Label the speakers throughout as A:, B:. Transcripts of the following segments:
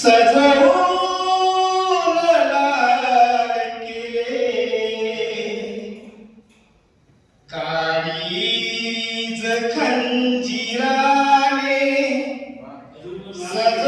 A: सजवून लाल किले काळीज खंजिराने सज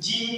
A: de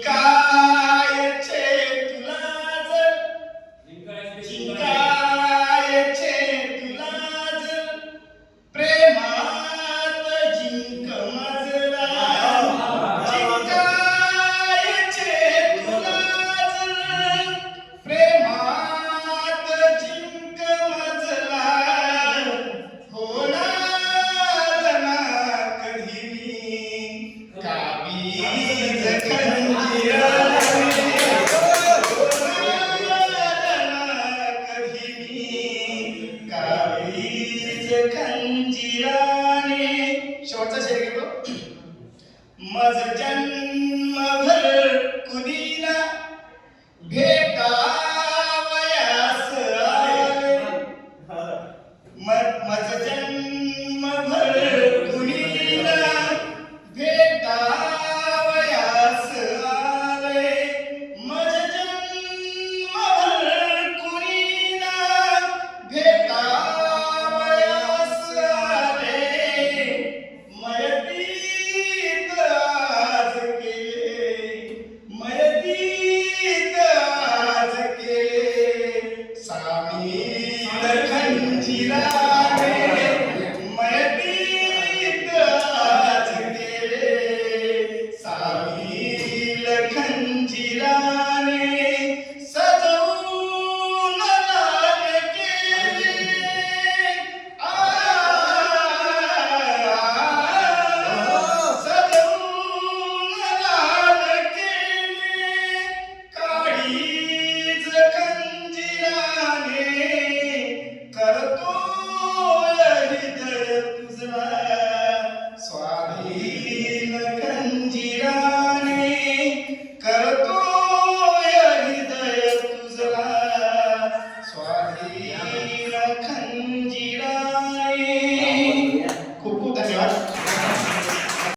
A: खंजिराने शेवटचा शेर घेतो. मज जन्मभर कुदीला भेटावयास आले? मज जन्म